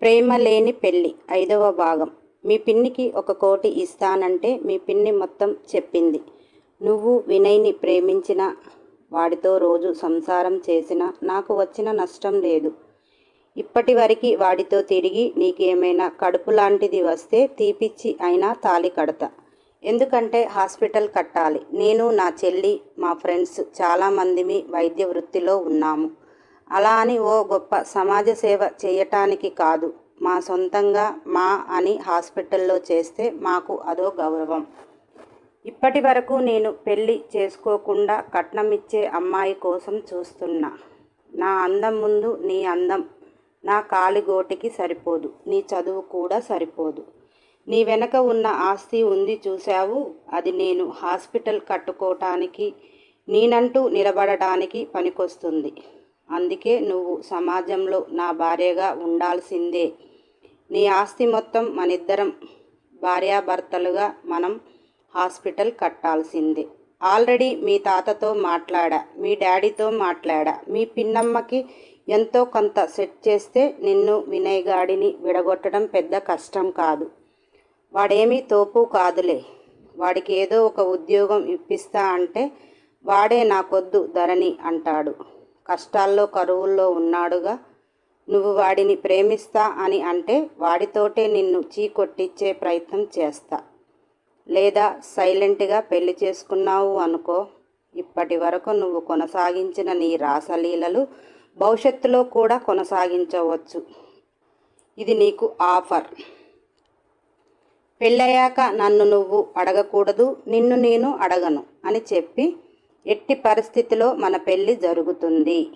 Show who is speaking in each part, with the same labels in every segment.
Speaker 1: ప్రేమ లేని పెళ్ళి ఐదవ భాగం. మీ పిన్నికి ఒక కోటి ఇస్తానంటే మీ పిన్ని మొత్తం చెప్పింది. నువ్వు వినయ్ని ప్రేమించిన వాడితో రోజు సంసారం చేసినా నాకు వచ్చిన నష్టం లేదు. ఇప్పటి వరకు వాడితో తిరిగి నీకేమైనా కడుపు లాంటిది వస్తే తీపిచ్చి అయినా తాళి కడతా. ఎందుకంటే హాస్పిటల్ కట్టాలి. నేను నా చెల్లి మా ఫ్రెండ్స్ చాలామందిమి వైద్య వృత్తిలో ఉన్నాము. అలా అని ఓ గొప్ప సమాజ సేవ చేయటానికి కాదు. మా సొంతంగా మా అని హాస్పిటల్లో చేస్తే మాకు అదో గౌరవం. ఇప్పటి వరకు నేను పెళ్ళి చేసుకోకుండా కట్నం ఇచ్చే అమ్మాయి కోసం చూస్తున్నా. నా అందం ముందు నీ అందం. నా కాలిగోటికి సరిపోదు. నీ చదువు కూడా సరిపోదు. నీ వెనక ఉన్న ఆస్తి ఉంది చూశావు? అది నేను హాస్పిటల్ కట్టుకోవటానికి నేనంటూ నిలబడటానికి పనికొస్తుంది. అందుకే నువ్వు సమాజంలో నా భార్యగా ఉండాల్సిందే. నీ ఆస్తి మొత్తం మనిద్దరం భార్యాభర్తలుగా మనం హాస్పిటల్ కట్టాల్సిందే. ఆల్రెడీ మీ తాతతో మాట్లాడా మీ డాడీతో మాట్లాడా. మీ పిన్నమ్మకి ఎంతో కొంత సెట్ చేస్తే నిన్ను వినయ్ గాడిని విడగొట్టడం పెద్ద కష్టం కాదు. వాడేమీ తోపు కాదులే. వాడికి ఏదో ఒక ఉద్యోగం ఇప్పిస్తా అంటే వాడే నాకొద్దు ధరణి అంటాడు. కష్టాల్లో కరువుల్లో ఉన్నాడుగా. నువ్వు వాడిని ప్రేమిస్తా అని అంటే వాడితోటే నిన్ను చీకొట్టించే ప్రయత్నం చేస్తా. లేదా సైలెంట్గా పెళ్ళి చేసుకున్నావు అనుకో. ఇప్పటి వరకు నువ్వు కొనసాగించిన నీ రాసలీలలు భవిష్యత్తులో కూడా కొనసాగించవచ్చు. ఇది నీకు ఆఫర్. పెళ్ళయ్యాక నన్ను నువ్వు అడగకూడదు నిన్ను నేను అడగను అని చెప్పి ఎట్టి పరిస్థితిలో మన పెళ్ళి జరుగుతుంది.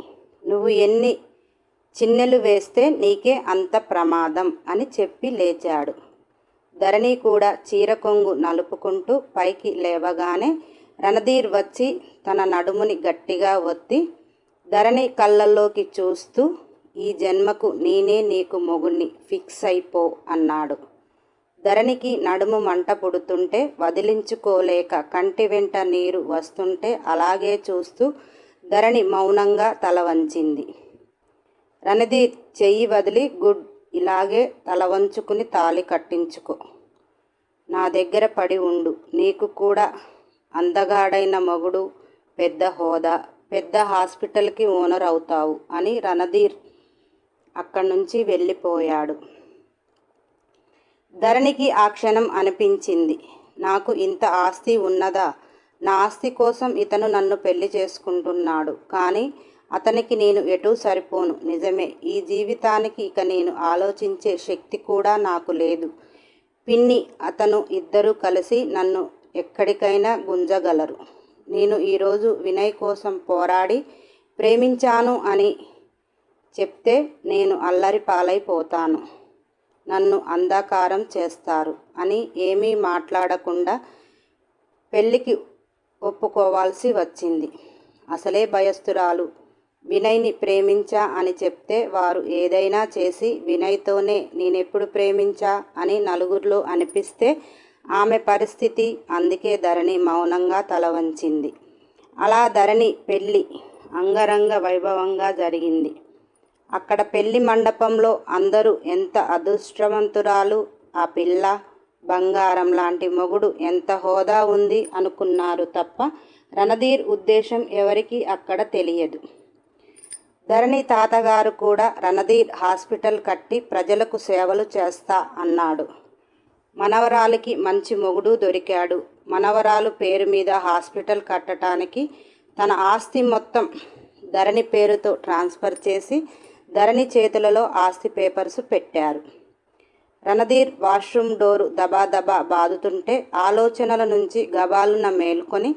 Speaker 1: నువ్వు ఎన్ని చిన్నెలు వేస్తే నీకే అంత ప్రమాదం అని చెప్పి లేచాడు. ధరణి కూడా చీర కొంగు నలుపుకుంటూ పైకి లేవగానే రణధీర్ వచ్చి తన నడుముని గట్టిగా ఒత్తి ధరణి కళ్ళల్లోకి చూస్తూ ఈ జన్మకు నేనే నీకు మొగుణ్ణి ఫిక్స్ అయిపో అన్నాడు. ధరణికి నడుము మంట పుడుతుంటే వదిలించుకోలేక కంటి వెంట నీరు వస్తుంటే అలాగే చూస్తూ ధరణి మౌనంగా తల వంచింది. రణధీర్ చెయ్యి వదిలి గుడ్ ఇలాగే తల వంచుకుని తాళి కట్టించుకో. నా దగ్గర పడి ఉండు. నీకు కూడా అందగాడైన మగుడు పెద్ద హోదా పెద్ద హాస్పిటల్కి ఓనర్ అవుతావు అని రణధీర్ అక్కడి నుంచి వెళ్ళిపోయాడు. ధరణికి ఆ క్షణం అనిపించింది. నాకు ఇంత ఆస్తి ఉన్నదా? నా ఆస్తి కోసం ఇతను నన్ను పెళ్ళి చేసుకుంటున్నాడు. కానీ అతనికి నేను ఎటూ సరిపోను. నిజమే ఈ జీవితానికి ఇక నేను ఆలోచించే శక్తి కూడా నాకు లేదు. పిన్ని అతను ఇద్దరూ కలిసి నన్ను ఎక్కడికైనా గుంజగలరు. నేను ఈరోజు వినయ్ కోసం పోరాడి ప్రేమించాను అని చెప్తే నేను అల్లరి పాలైపోతాను. నన్ను అంధకారం చేస్తారు అని ఏమీ మాట్లాడకుండా పెళ్ళికి ఒప్పుకోవాల్సి వచ్చింది. అసలే భయస్థురాలు. వినయ్ని ప్రేమించా అని చెప్తే వారు ఏదైనా చేసి వినయ్తోనే నేనెప్పుడు ప్రేమించా అని నలుగురిలో అనిపిస్తే ఆమె పరిస్థితి అందుకే ధరణి మౌనంగా తల వంచింది. అలా ధరణి పెళ్ళి అంగరంగ వైభవంగా జరిగింది. అక్కడ పెళ్ళి మండపంలో అందరూ ఎంత అదృష్టవంతురాలు ఆ పిల్ల బంగారం లాంటి మొగుడు ఎంత హోదా ఉంది అనుకున్నారు తప్ప రణధీర్ ఉద్దేశం ఎవరికి అక్కడ తెలియదు. ధరణి తాతగారు కూడా రణధీర్ హాస్పిటల్ కట్టి ప్రజలకు సేవలు చేస్తా అన్నాడు. మనవరాలికి మంచి మొగుడు దొరికాడు. మనవరాలు పేరు మీద హాస్పిటల్ కట్టడానికి తన ఆస్తి మొత్తం ధరణి పేరుతో ట్రాన్స్ఫర్ చేసి ధరణి చేతులలో ఆస్తి పేపర్స్ పెట్టారు. రణధీర్ వాష్రూమ్ డోరు దబాదబా బాదుతుంటే ఆలోచనల నుంచి గబాలున మేల్కొని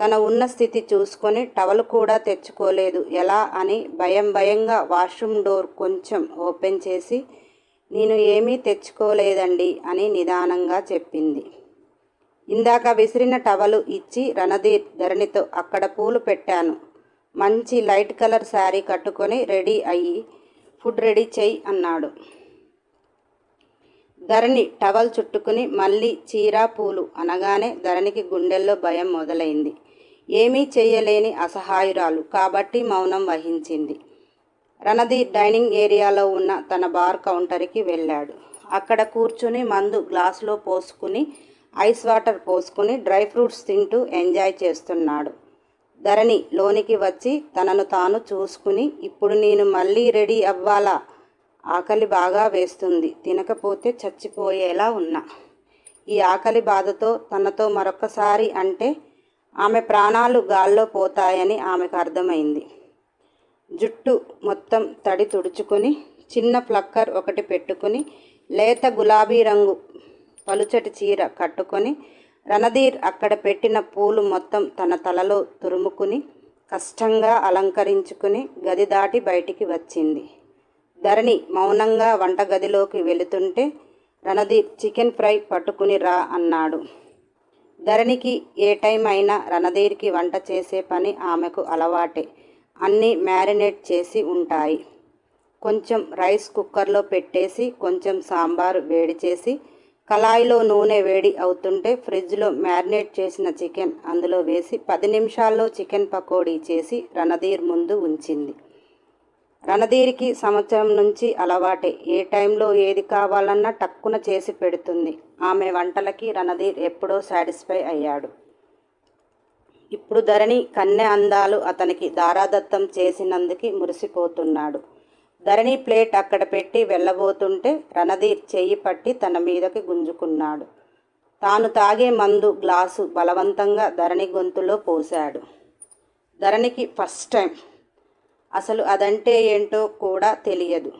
Speaker 1: తన ఉన్న స్థితి చూసుకొని టవల్ కూడా తెచ్చుకోలేదు. ఎలా అని భయం భయంగా వాష్రూమ్ డోర్ కొంచెం ఓపెన్ చేసి నేను ఏమీ తెచ్చుకోలేదండి అని నిదానంగా చెప్పింది. ఇందాక విసిరిన టవలు ఇచ్చి రణధీర్ ధరణితో అక్కడ పూలు పెట్టాను. మంచి లైట్ కలర్ శారీ కట్టుకొని రెడీ అయ్యి ఫుడ్ రెడీ చెయ్యి అన్నాడు. ధరణి టవల్ చుట్టుకుని మళ్ళీ చీర పూలు అనగానే ధరణికి గుండెల్లో భయం మొదలైంది. ఏమీ చేయలేని అసహాయురాలు కాబట్టి మౌనం వహించింది. రణధీర్ డైనింగ్ ఏరియాలో ఉన్న తన బార్ కౌంటర్కి వెళ్ళాడు. అక్కడ కూర్చుని మందు గ్లాసులో పోసుకుని ఐస్ వాటర్ పోసుకుని డ్రై ఫ్రూట్స్ తింటూ ఎంజాయ్ చేస్తున్నాడు. ధరణి లోనికి వచ్చి తనను తాను చూసుకుని ఇప్పుడు నేను మళ్ళీ రెడీ అవ్వాలా? ఆకలి బాగా వేస్తుంది. తినకపోతే చచ్చిపోయేలా ఉన్నా ఈ ఆకలి బాధతో తనతో మరొకసారి అంటే ఆమె ప్రాణాలు గాల్లో పోతాయని ఆమెకు అర్థమైంది. జుట్టు మొత్తం తడి తుడుచుకొని చిన్న ఫ్లక్కర్ ఒకటి పెట్టుకుని లేత గులాబీ రంగు పలుచటి చీర కట్టుకొని రణధీర్ అక్కడ పెట్టిన పూలు మొత్తం తన తలలో తురుముకుని కష్టంగా అలంకరించుకుని గది దాటి బయటికి వచ్చింది. ధరణి మౌనంగా వంటగదిలోకి వెళుతుంటే రణధీర్ చికెన్ ఫ్రై పట్టుకుని రా అన్నాడు. ధరణికి ఏ టైం అయినా రణధీర్కి వంట చేసే పని ఆమెకు అలవాటే. అన్నీ మ్యారినేట్ చేసి ఉంటాయి. కొంచెం రైస్ కుక్కర్లో పెట్టేసి కొంచెం సాంబారు వేడి చేసి కళాయిలో నూనె వేడి అవుతుంటే ఫ్రిడ్జ్లో మ్యారినేట్ చేసిన చికెన్ అందులో వేసి పది నిమిషాల్లో చికెన్ పకోడీ చేసి రణధీర్ ముందు ఉంచింది. రణధీర్కి సంవత్సరం నుంచి అలవాటే. ఏ టైంలో ఏది కావాలన్నా టక్కున చేసి పెడుతుంది. ఆమె వంటలకి రణధీర్ ఎప్పుడో సాటిస్ఫై అయ్యాడు. ఇప్పుడు ధరణి కన్నె అందాలు అతనికి దారాదత్తం చేసినందుకు మురిసిపోతున్నాడు. ధరణి ప్లేట్ అక్కడ పెట్టి వెళ్ళబోతుంటే రణధీర్ చేయి పట్టి తన మీదకి గుంజుకున్నాడు. తాను తాగే మందు గ్లాసు బలవంతంగా ధరణి గొంతులో పోశాడు. ధరణికి ఫస్ట్ టైం. అసలు అదంటే ఏంటో కూడా తెలియదు.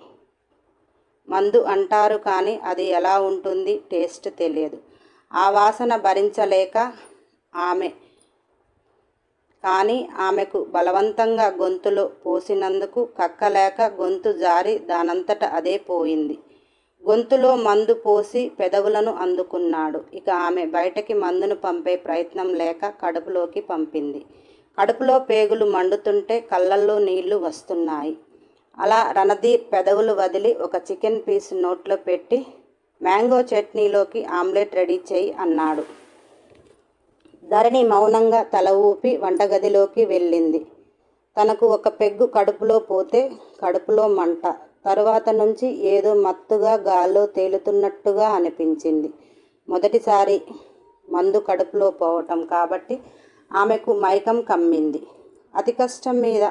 Speaker 1: మందు అంటారు కానీ అది ఎలా ఉంటుంది టేస్ట్ తెలియదు. ఆ వాసన భరించలేక ఆమె కానీ ఆమెకు బలవంతంగా గొంతులో పోసినందుకు కక్కలేక గొంతు జారి దానంతట అదే పోయింది. గొంతులో మందు పోసి పెదవులను అందుకున్నాడు. ఇక ఆమె బయటకి మందును పంపే ప్రయత్నం లేక కడుపులోకి పంపింది. కడుపులో పేగులు మండుతుంటే కళ్ళల్లో నీళ్ళు వస్తున్నాయి. అలా రణధీర్ పెదవులు వదిలి ఒక చికెన్ పీస్ నోట్లో పెట్టి మ్యాంగో చట్నీలోకి ఆమ్లెట్ రెడీ చేయి అన్నాడు. ధరణి మౌనంగా తల ఊపి వంటగదిలోకి వెళ్ళింది. తనకు ఒక పెగ్గు కడుపులో పోతే కడుపులో మంట తరువాత నుంచి ఏదో మత్తుగా గాల్లో తేలుతున్నట్టుగా అనిపించింది. మొదటిసారి మందు కడుపులో పోవటం కాబట్టి ఆమెకు మైకం కమ్మింది. అతి కష్టం మీద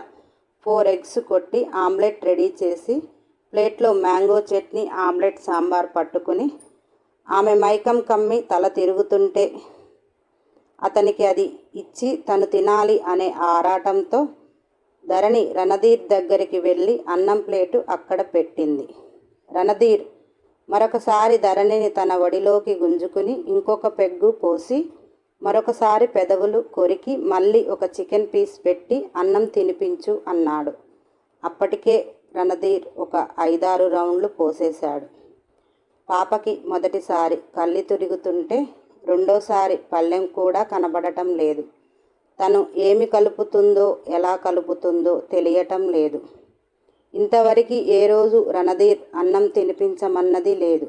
Speaker 1: ఫోర్ ఎగ్స్ కొట్టి ఆమ్లెట్ రెడీ చేసి ప్లేట్లో మ్యాంగో చట్నీ ఆమ్లెట్ సాంబార్ పట్టుకుని ఆమె మైకం కమ్మి తల తిరుగుతుంటే అతనికి అది ఇచ్చి తను తినాలి అనే ఆరాటంతో ధరణి రణధీర్ దగ్గరికి వెళ్ళి అన్నం ప్లేటు అక్కడ పెట్టింది. రణధీర్ మరొకసారి ధరణిని తన ఒడిలోకి గుంజుకుని ఇంకొక పెగ్గు పోసి మరొకసారి పెదవులు కొరికి మళ్ళీ ఒక చికెన్ పీస్ పెట్టి అన్నం తినిపించు అన్నాడు. అప్పటికే రణధీర్ ఒక ఐదారు రౌండ్లు పోసేశాడు. పాపకి మొదటిసారి కళ్ళు తిరుగుతుంటే రెండోసారి పళ్ళెం కూడా కనబడటం లేదు. తను ఏమి కలుపుతుందో ఎలా కలుపుతుందో తెలియటం లేదు. ఇంతవరకు ఏ రోజు రణధీర్ అన్నం తినిపించమన్నది లేదు.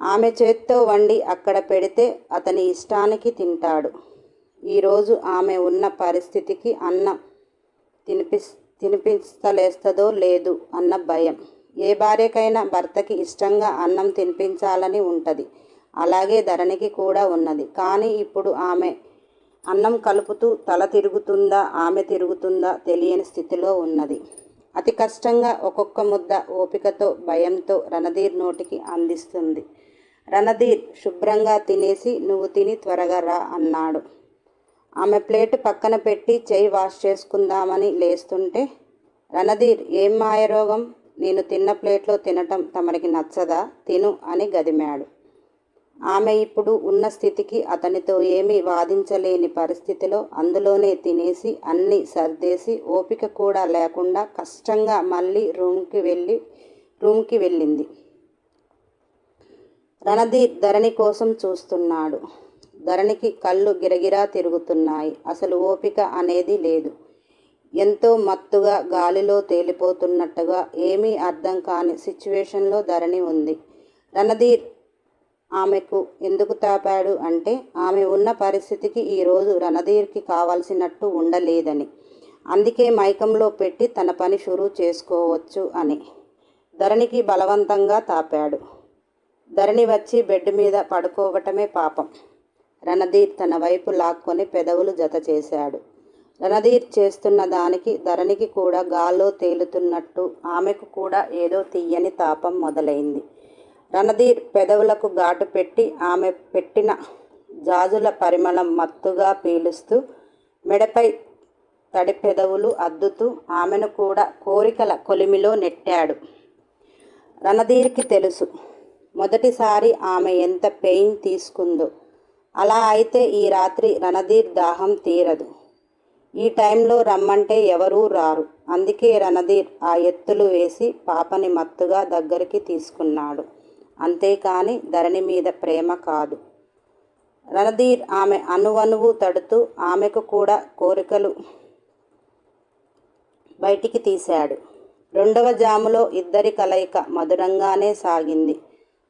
Speaker 1: ఆమె చేత్తో వండి అక్కడ పెడితే అతని ఇష్టానికి తింటాడు. ఈరోజు ఆమె ఉన్న పరిస్థితికి అన్నం తినిపి తినిపించలేస్తుందో లేదు అన్న భయం. ఏ భార్యకైనా భర్తకి ఇష్టంగా అన్నం తినిపించాలని ఉంటుంది. అలాగే ధరణికి కూడా ఉన్నది. కానీ ఇప్పుడు ఆమె అన్నం కలుపుతూ తల తిరుగుతుందా ఆమె తిరుగుతుందా తెలియని స్థితిలో ఉన్నది. అతి కష్టంగా ఒక్కొక్క ముద్ద ఓపికతో భయంతో రణధీర్ నోటికి అందిస్తుంది. రణధీర్ శుభ్రంగా తినేసి నువ్వు తిని త్వరగా రా అన్నాడు. ఆమె ప్లేట్ పక్కన పెట్టి చేయి వాష్ చేసుకుందామని లేస్తుంటే రణధీర్ ఏం మాయరోగం? నేను తిన్న ప్లేట్లో తినటం తమరికి నచ్చదా? తిను అని గదిమాడు. ఆమె ఇప్పుడు ఉన్న స్థితికి అతనితో ఏమీ వాదించలేని పరిస్థితిలో అందులోనే తినేసి అన్నీ సర్దేసి ఓపిక కూడా లేకుండా కష్టంగా మళ్ళీ రూమ్కి వెళ్ళి రూమ్కి వెళ్ళింది. రణధీర్ ధరణి కోసం చూస్తున్నాడు. ధరణికి కళ్ళు గిరగిరా తిరుగుతున్నాయి. అసలు ఓపిక అనేది లేదు. ఎంతో మత్తుగా గాలిలో తేలిపోతున్నట్టుగా ఏమీ అర్థం కాని సిచ్యువేషన్లో ధరణి ఉంది. రణధీర్ ఆమెకు ఎందుకు తాపాడు అంటే ఆమె ఉన్న పరిస్థితికి ఈరోజు రణధీర్కి కావాల్సినట్టు ఉండలేదని. అందుకే మైకంలో పెట్టి తన పని షురూ చేసుకోవచ్చు అని. ధరణికి బలవంతంగా తాపాడు. ధరణి వచ్చి బెడ్ మీద పడుకోవటమే పాపం. రణధీర్ తన వైపు లాక్కొని పెదవులు జత చేశాడు. రణధీర్ చేస్తున్న దానికి ధరణికి కూడా గాల్లో తేలుతున్నట్టు ఆమెకు కూడా ఏదో తీయని తాపం మొదలైంది. రణధీర్ పెదవులకు ఘాటు పెట్టి ఆమె పెట్టిన జాజుల పరిమళం మత్తుగా పీలుస్తూ మెడపై తడి పెదవులు అద్దుతూ ఆమెను కూడా కోరికల కొలిమిలో నెట్టాడు. రణధీర్కి తెలుసు మొదటిసారి ఆమె ఎంత పెయిన్ తీసుకుందో. అలా అయితే ఈ రాత్రి రణధీర్ దాహం తీరదు. ఈ టైంలో రమ్మంటే ఎవరూ రారు. అందుకే రణధీర్ ఆ ఎత్తులు వేసి పాపని మత్తుగా దగ్గరికి తీసుకున్నాడు. అంతేకాని ధరణి మీద ప్రేమ కాదు. రణధీర్ ఆమె అణువణువు తడుతూ ఆమెకు కూడా కోరికలు బయటికి తీశాడు. రెండవ జాములో ఇద్దరి కలయిక మధురంగానే సాగింది.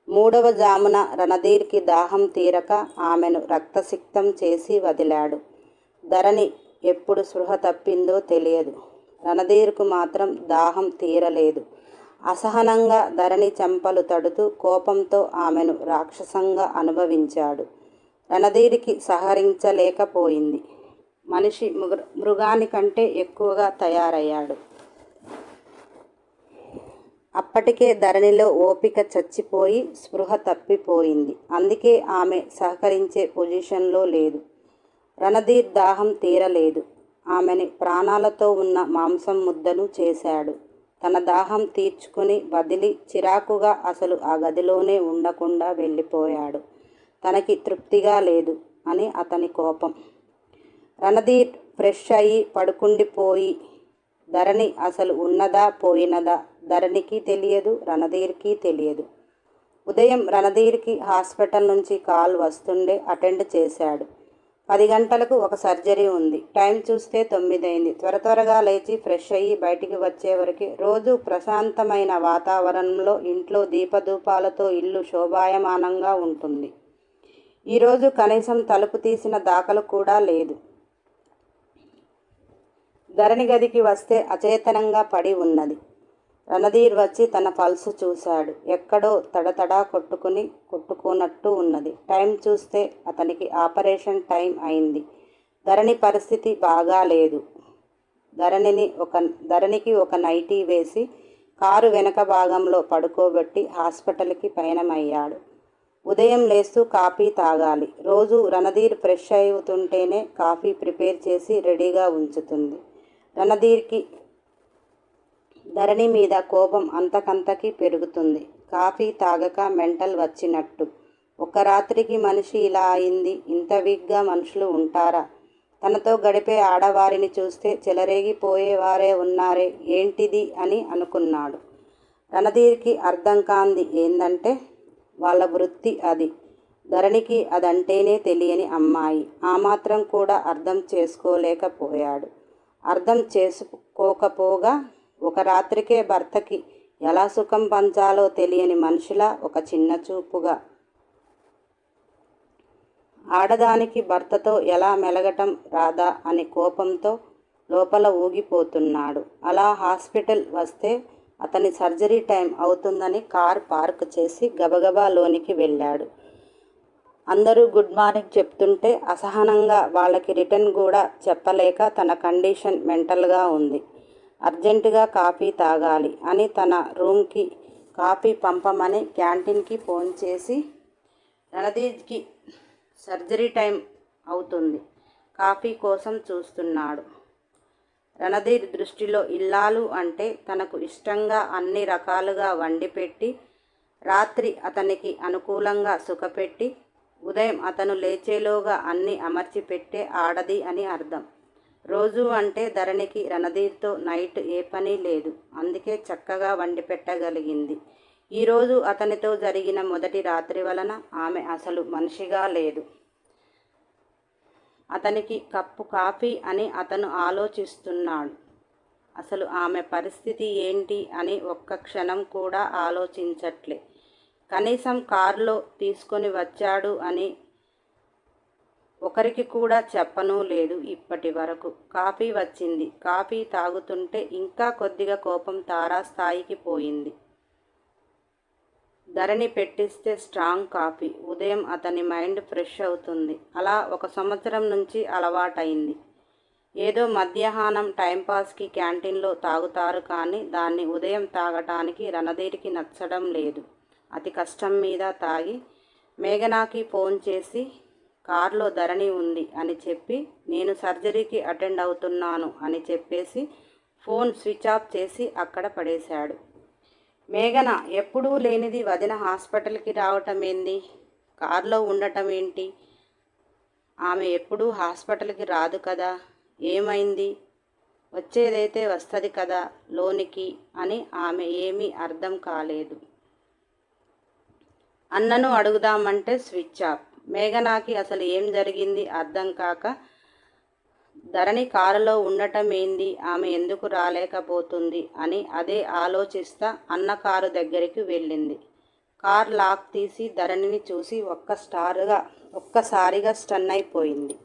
Speaker 1: మూడవ జామున రణధీర్కి దాహం తీరక ఆమెను రక్తసిక్తం చేసి వదిలాడు. ధరణి ఎప్పుడు స్పృహ తప్పిందో తెలియదు. రణధీర్కు మాత్రం దాహం తీరలేదు. అసహనంగా ధరణి చెంపలు తడుతూ కోపంతో ఆమెను రాక్షసంగా అనుభవించాడు. రణధీరికి సహరించలేకపోయింది. మనిషి మృగ మృగానికంటే ఎక్కువగా తయారయ్యాడు. అప్పటికే ధరణిలో ఓపిక చచ్చిపోయి స్పృహ తప్పిపోయింది. అందుకే ఆమె సహకరించే పొజిషన్లో లేదు. రణధీర్ దాహం తీరలేదు. ఆమెని ప్రాణాలతో ఉన్న మాంసం ముద్దను చేశాడు. తన దాహం తీర్చుకుని వదిలి చిరాకుగా అసలు ఆ గదిలోనే ఉండకుండా వెళ్ళిపోయాడు. తనకి తృప్తిగా లేదు అని అతని కోపం. రణధీర్ ఫ్రెష్ అయ్యి పడుకుండిపోయి ధరణి అసలు ఉన్నదా పోయినదా ధరణికి తెలియదు రణధీర్కి తెలియదు. ఉదయం రణధీర్కి హాస్పిటల్ నుంచి కాల్ వస్తుండే అటెండ్ చేశాడు. పది గంటలకు ఒక సర్జరీ ఉంది. టైం చూస్తే తొమ్మిది త్వర త్వరగా లేచి ఫ్రెష్ అయ్యి బయటికి వచ్చేవరకు రోజు ప్రశాంతమైన వాతావరణంలో ఇంట్లో దీపదూపాలతో ఇల్లు శోభాయమానంగా ఉంటుంది. ఈరోజు కనీసం తలుపు తీసిన దాఖలు కూడా లేదు. ధరణి గదికి వస్తే అచేతనంగా పడి ఉన్నది. రణధీర్ వచ్చి తన పల్సు చూశాడు. ఎక్కడో తడతడా కొట్టుకుని కొట్టుకున్నట్టు ఉన్నది. టైం చూస్తే అతనికి ఆపరేషన్ టైం అయింది. ధరణి పరిస్థితి బాగా లేదు. ధరణిని ఒక ధరణికి ఒక నైటీ వేసి కారు వెనక భాగంలో పడుకోబెట్టి హాస్పిటల్కి పయనమయ్యాడు. ఉదయం లేస్తూ కాఫీ తాగాలి. రోజు రణధీర్ ఫ్రెష్ అవుతుంటేనే కాఫీ ప్రిపేర్ చేసి రెడీగా ఉంచుతుంది. రణధీర్కి ధరణి మీద కోపం అంతకంతకి పెరుగుతుంది. కాఫీ తాగక మెంటల్ వచ్చినట్టు. ఒక రాత్రికి మనిషి ఇలా అయింది. ఇంత వీక్గా మనుషులు ఉంటారా? తనతో గడిపే ఆడవారిని చూస్తే చెలరేగిపోయేవారే ఉన్నారే ఏంటిది అని అనుకున్నాడు. రణధీర్కి అర్థం కాంది. ఏందంటే వాళ్ళ వృత్తి అది. ధరణికి అదంటేనే తెలియని అమ్మాయి. ఆ మాత్రం కూడా అర్థం చేసుకోలేకపోయాడు. అర్థం చేసుకోకపోగా ఒక రాత్రికే భర్తకి ఎలా సుఖం పంచాలో తెలియని మనుషుల ఒక చిన్న చూపుగా. ఆడదానికి భర్తతో ఎలా మెలగటం రాదా అని కోపంతో లోపల ఊగిపోతున్నాడు. అలా హాస్పిటల్ వస్తే అతని సర్జరీ టైం అవుతుందని కార్ పార్క్ చేసి గబగబా లోనికి వెళ్ళాడు. అందరూ గుడ్ మార్నింగ్ చెప్తుంటే అసహనంగా వాళ్ళకి రిటర్న్ కూడా చెప్పలేక తన కండిషన్ మెంటల్గా ఉంది. అర్జెంటుగా కాఫీ తాగాలి అని తన రూమ్కి కాఫీ పంపమని క్యాంటీన్కి ఫోన్ చేసి రణదీజ్కి సర్జరీ టైం అవుతుంది కాఫీ కోసం చూస్తున్నాడు. రణధీర్ దృష్టిలో ఇల్లాలు అంటే తనకు ఇష్టంగా అన్ని రకాలుగా వండిపెట్టి రాత్రి అతనికి అనుకూలంగా సుఖపెట్టి ఉదయం అతను లేచేలోగా అన్ని అమర్చి పెట్టే ఆడది అని అర్థం. రోజు అంటే ధరణికి రణధీర్తో నైట్ ఏ పని లేదు. అందుకే చక్కగా వండి పెట్టగలిగింది. ఈరోజు అతనితో జరిగిన మొదటి రాత్రి వలన ఆమె అసలు మనిషిగా లేదు. అతనికి కప్పు కాఫీ అని అతను ఆలోచిస్తున్నాడు. అసలు ఆమె పరిస్థితి ఏంటి అని ఒక్క క్షణం కూడా ఆలోచించట్లే. కనీసం కారులో తీసుకొని వచ్చాడు అని ఒకరికి కూడా చెప్పనూ లేదు ఇప్పటి వరకు. కాఫీ వచ్చింది. కాఫీ తాగుతుంటే ఇంకా కొద్దిగా కోపం తారాస్థాయికి పోయింది. ధరణి పెట్టిస్తే స్ట్రాంగ్ కాఫీ. ఉదయం అతని మైండ్ ఫ్రెష్ అవుతుంది. అలా ఒక సంవత్సరం నుంచి అలవాటైంది. ఏదో మధ్యాహ్నం టైంపాస్కి క్యాంటీన్లో తాగుతారు కానీ దాన్ని ఉదయం తాగటానికి రణధీరికి నచ్చడం లేదు. అతి కష్టం మీద తాగి మేఘనాకి ఫోన్ చేసి కారులో ధరణి ఉంది అని చెప్పి నేను సర్జరీకి అటెండ్ అవుతున్నాను అని చెప్పేసి ఫోన్ స్విచ్ ఆఫ్ చేసి అక్కడ పడేశాడు. మేఘన ఎప్పుడూ లేనిది వదిన హాస్పిటల్కి రావటం ఏంది? కారులో ఉండటం ఏంటి? ఆమె ఎప్పుడూ హాస్పిటల్కి రాదు కదా? ఏమైంది? వచ్చేదైతే వస్తుంది కదా లోనికి అని ఆమె ఏమీ అర్థం కాలేదు. అన్నను అడుగుదామంటే స్విచ్ ఆఫ్. మేఘనాకి అసలు ఏం జరిగింది అర్థం కాక ధరణి కారులో ఉండటం ఏంది ఆమె ఎందుకు రాలేకపోతుంది? అని అదే ఆలోచిస్తా అన్న కారు దగ్గరికి వెళ్ళింది. కార్ లాక్ తీసి ధరణిని చూసి ఒక్క స్టారుగా ఒక్కసారిగా స్టన్ అయిపోయింది.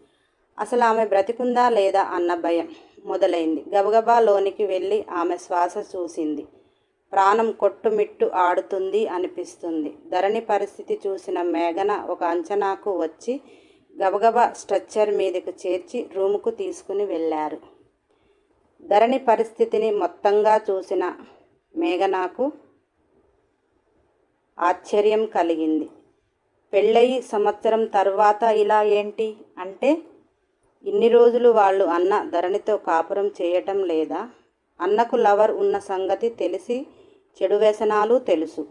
Speaker 1: అసలు ఆమె బ్రతికుందా లేదా అన్న భయం మొదలైంది. గబగబా లోనికి వెళ్ళి ఆమె శ్వాస చూసింది. ప్రాణం కొట్టుమిట్టు ఆడుతుంది అనిపిస్తుంది. ధరణి పరిస్థితి చూసిన మేఘన ఒక అంచనాకు వచ్చి గబగబా స్ట్రక్చర్ మీదకు చేర్చి రూముకు తీసుకుని వెళ్ళారు. ధరణి పరిస్థితిని మొత్తంగా చూసిన మేఘనాకు ఆశ్చర్యం కలిగింది. పెళ్ళయి సంవత్సరం తర్వాత ఇలా ఏంటి? అంటే ఇన్ని రోజులు వాళ్ళు అన్న ధరణితో కాపురం చేయటం లేదా? అన్నకు లవర్ ఉన్న సంగతి తెలిసి చెడు వ్యసనాలు తెలుసు.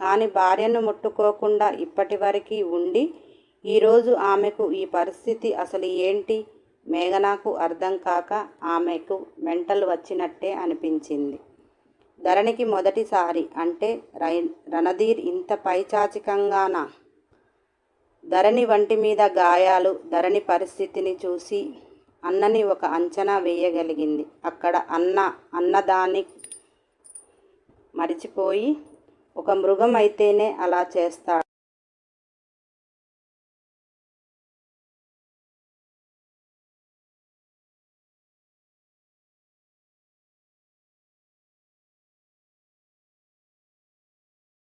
Speaker 1: కానీ భార్యను ముట్టుకోకుండా ఇప్పటి వరకు ఉండి ఈరోజు ఆమెకు ఈ పరిస్థితి అసలు ఏంటి? మేఘనాకు అర్థం కాక ఆమెకు మెంటల్ వచ్చినట్టే అనిపించింది. ధరణికి మొదటిసారి అంటే రై రణధీర్ ఇంత పైచాచికంగానా? ధరణి వంటి మీద గాయాలు ధరణి పరిస్థితిని చూసి అన్నని ఒక అంచనా వేయగలిగింది. అక్కడ అన్న అన్నదాని మరిచిపోయి ఒక మృగం అయితేనే అలా చేస్తాడు.